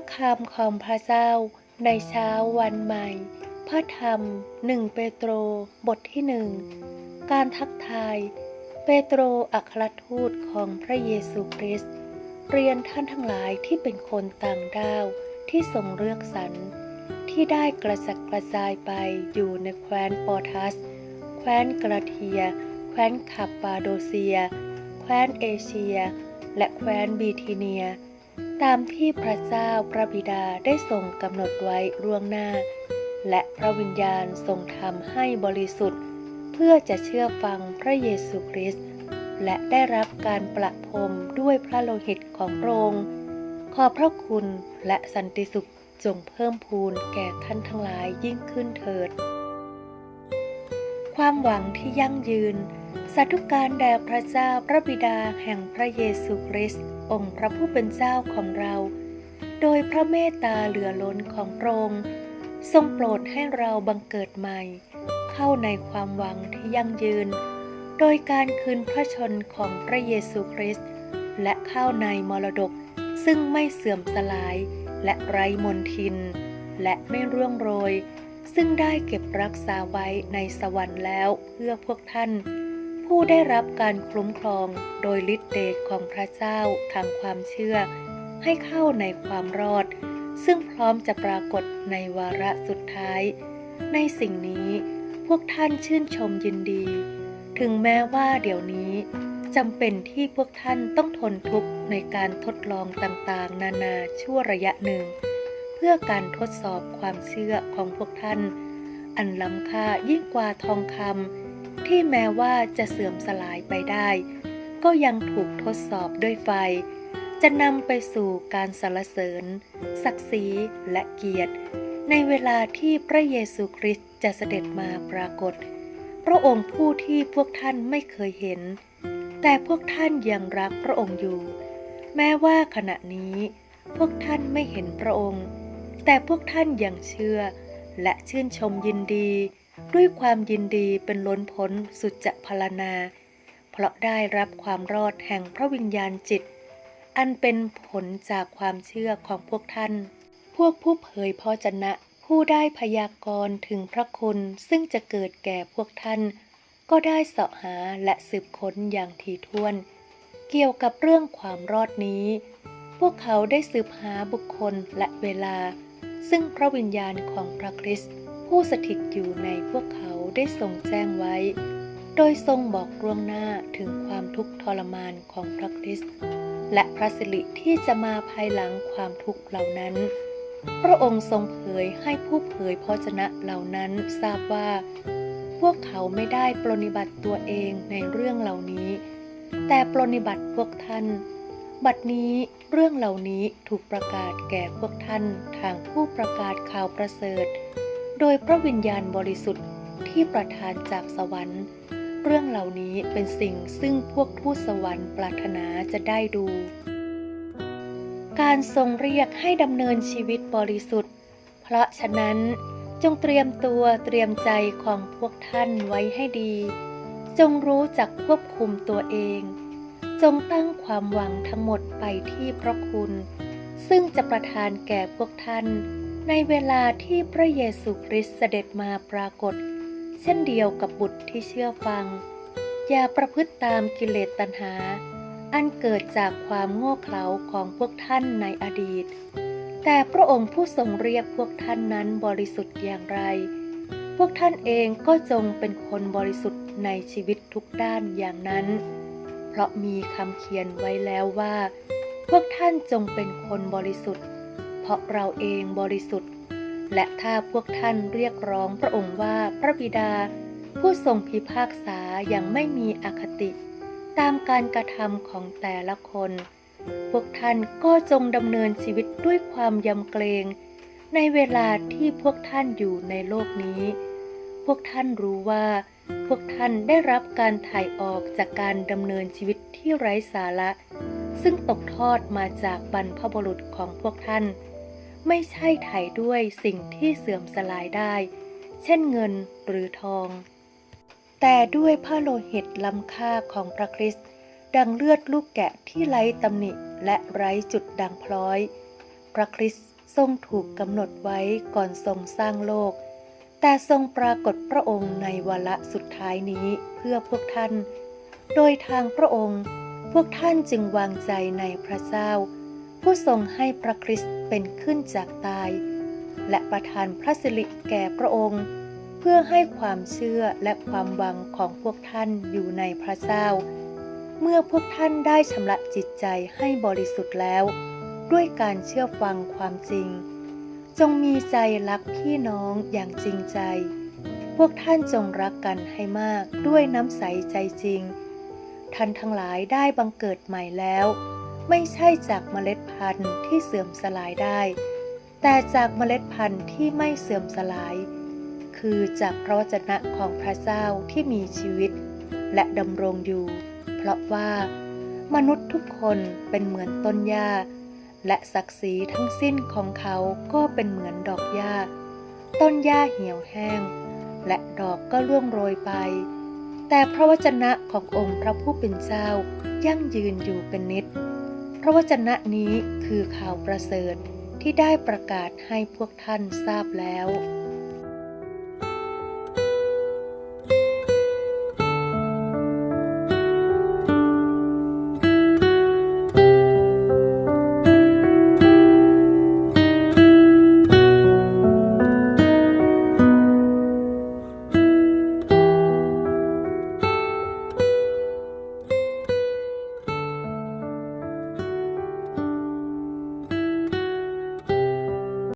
ระคำของพระเจ้าในเช้าวันใหม่ พระธรรมหนึ่งเปโตรบทที่หนึ่ง การทักทาย เปโตรอัครทูตของพระเยซูคริสต์เรียนท่านทั้งหลายที่เป็นคนต่างด้าวที่ทรงเลือกสรรที่ได้กระจัดกระจายไปอยู่ในแคว้นปอทัส แคว้นกราเทีย แคว้นคาปาโดเซีย แคว้นเอเชีย และแคว้นบีทีเนีย ตามที่พระเจ้าพระบิดาได้ทรงกำหนดไว้ล่วงหน้า และพระวิญญาณทรงทำให้บริสุทธิ์ เพื่อจะเชื่อฟังพระเยซูคริสต์และได้รับการประพรมด้วยพระโลหิตของพระองค์ขอพระคุณและสันติสุขจงเพิ่มพูนแก่ท่านทั้งหลายยิ่งขึ้นเถิด ความหวังที่ยั่งยืน สาธุการแด่พระเจ้าพระบิดาแห่งพระเยซูคริสต์องค์พระผู้เป็นเจ้าของเรา โดยพระเมตตาเหลือล้นของพระองค์ทรงโปรดให้เราบังเกิดใหม่ เข้าในความหวังที่ยั่งยืน โดยการคืนพระชนของพระเยซูคริสต์และเข้าในมรดกซึ่งไม่เสื่อมสลายและไร้มนทิน และไม่ร่วงโรย ซึ่งได้เก็บรักษาไว้ในสวรรค์แล้วเพื่อพวกท่าน ผู้ได้รับการคุ้มครองโดยฤทธิ์เดชของพระเจ้าทางความเชื่อ ให้เข้าในความรอด ซึ่งพร้อมจะปรากฏในวาระสุดท้าย ในสิ่งนี้พวกท่านชื่นชมยินดี ถึงแม้ว่าเดี๋ยวนี้จำเป็นที่พวกท่านต้องทนทุกข์ในการทดลองต่างๆ นานาชั่วระยะหนึ่ง เพื่อการทดสอบความเชื่อของพวกท่าน อันล้ำค่ายิ่งกว่าทองคำ ที่แม้ว่าจะเสื่อมสลายไปได้ ก็ยังถูกทดสอบด้วยไฟ จะนำไปสู่การสรรเสริญ ศักดิ์ศรีและเกียรติ ในเวลาที่พระเยซูคริสต์จะเสด็จมาปรากฏ พระองค์ผู้ที่พวกท่านไม่เคยเห็น แต่พวกท่านยังรักพระองค์อยู่ แม้ว่าขณะนี้ พวกท่านไม่เห็นพระองค์ แต่พวกท่านยังเชื่อและชื่นชมยินดี ด้วยความยินดีเป็นล้นพ้นสุดจะพลนา เพราะได้รับความรอดแห่งพระวิญญาณจิต อันเป็นผลจากความเชื่อของพวกท่าน พวกผู้เผยพระชนะ ผู้ได้พยากรณ์ถึงพระคุณซึ่งจะเกิดแก่พวกท่าน ก็ได้เสาะหาและสืบค้นอย่างถี่ถ้วน เกี่ยวกับเรื่องความรอดนี้ พวกเขาได้สืบหาบุคคลและเวลา ซึ่งพระวิญญาณของพระคริสต์ ผู้สถิตอยู่ในพวกเขาได้ทรงแจ้งไว้ โดยทรงบอกล่วงหน้าถึงความทุกข์ทรมานของพระคริสต์และพระสิริที่จะมาภายหลังความทุกข์เหล่านั้น พระองค์ทรงเผยให้ผู้เผยพระชนะเหล่านั้นทราบว่า พวกเขาไม่ได้ปรนิบัติตัวเองในเรื่องเหล่านี้ แต่ปรนิบัติพวกท่าน บัดนี้เรื่องเหล่านี้ถูกประกาศแก่พวกท่านทางผู้ประกาศข่าวประเสริฐ โดยพระวิญญาณบริสุทธิ์ที่ประทานจากสวรรค์ เรื่องเหล่านี้เป็นสิ่งซึ่งพวกทูตสวรรค์ปรารถนาจะได้ดู การทรงเรียกให้ดำเนินชีวิตบริสุทธิ์ เพราะฉะนั้นจงเตรียมตัวเตรียมใจของพวกท่านไว้ให้ดี จงรู้จักควบคุมตัวเอง จงตั้งความหวังทั้งหมดไปที่พระคุณ ซึ่งจะประทานแก่พวกท่าน ในเวลาที่พระเยซูคริสต์เสด็จมาปรากฏ เช่นเดียวกับบุตรที่เชื่อฟัง อย่าประพฤติตามกิเลสตัณหา อันเกิดจากความโง่เขลาของพวกท่านในอดีต แต่พระองค์ผู้ทรงเรียกพวกท่านนั้นบริสุทธิ์อย่างไร พวกท่านเองก็จงเป็นคนบริสุทธิ์ในชีวิตทุกด้านอย่างนั้น เพราะมีคำเขียนไว้แล้วว่า พวกท่านจงเป็นคนบริสุทธิ์ ราะเราเองบริสุทธิ์ และถ้าพวกท่านเรียกร้องพระองค์ว่าพระบิดา ผู้ทรงพิพากษาอย่างไม่มีอคติ ตามการกระทำของแต่ละคน พวกท่านก็จงดำเนินชีวิตด้วยความยำเกรงในเวลาที่พวกท่านอยู่ในโลกนี้ พวกท่านรู้ว่า พวกท่านได้รับการถ่ายออกจากการดำเนินชีวิตที่ไร้สาระ ซึ่งตกทอดมาจากบรรพบุรุษของพวกท่าน ไม่ใช่ไถ่ด้วยสิ่งที่เสื่อมสลายได้ เช่นเงินหรือทอง แต่ด้วยพระโลหิตล้ำค่าของพระคริสต์ดังเลือดลูกแกะที่ไร้ตำหนิและไร้จุดด่างพร้อย พระคริสต์ทรงถูกกำหนดไว้ก่อนทรงสร้างโลก แต่ทรงปรากฏพระองค์ในวาระสุดท้ายนี้เพื่อพวกท่าน โดยทางพระองค์ พวกท่านจึงวางใจในพระเจ้า ผู้ทรงให้พระคริสต์เป็นขึ้นจากตาย และประทานพระสิริแก่พระองค์ เพื่อให้ความเชื่อและความหวังของพวกท่านอยู่ในพระเจ้า เมื่อพวกท่านได้ชำระจิตใจให้บริสุทธิ์แล้ว ด้วยการเชื่อฟังความจริง จงมีใจรักพี่น้องอย่างจริงใจ พวกท่านจงรักกันให้มากด้วยน้ำใสใจจริง ท่านทั้งหลายได้บังเกิดใหม่แล้ว ไม่ใช่จากเมล็ดพันธุ์ที่เสื่อมสลายได้ แต่จากเมล็ดพันธุ์ที่ไม่เสื่อมสลาย คือจากพระวจนะของพระเจ้าที่มีชีวิต และดำรงอยู่ เพราะว่ามนุษย์ทุกคนเป็นเหมือนต้นหญ้า และศักดิ์ศรีทั้งสิ้นของเขาก็เป็นเหมือนดอกหญ้า ต้นหญ้าเหี่ยวแห้ง และดอกก็ร่วงโรยไป แต่พระวจนะขององค์พระผู้เป็นเจ้ายั่งยืนอยู่เป็นนิจ พระวจนะนี้คือข่าวประเสริฐที่ได้ประกาศให้พวกท่านทราบแล้ว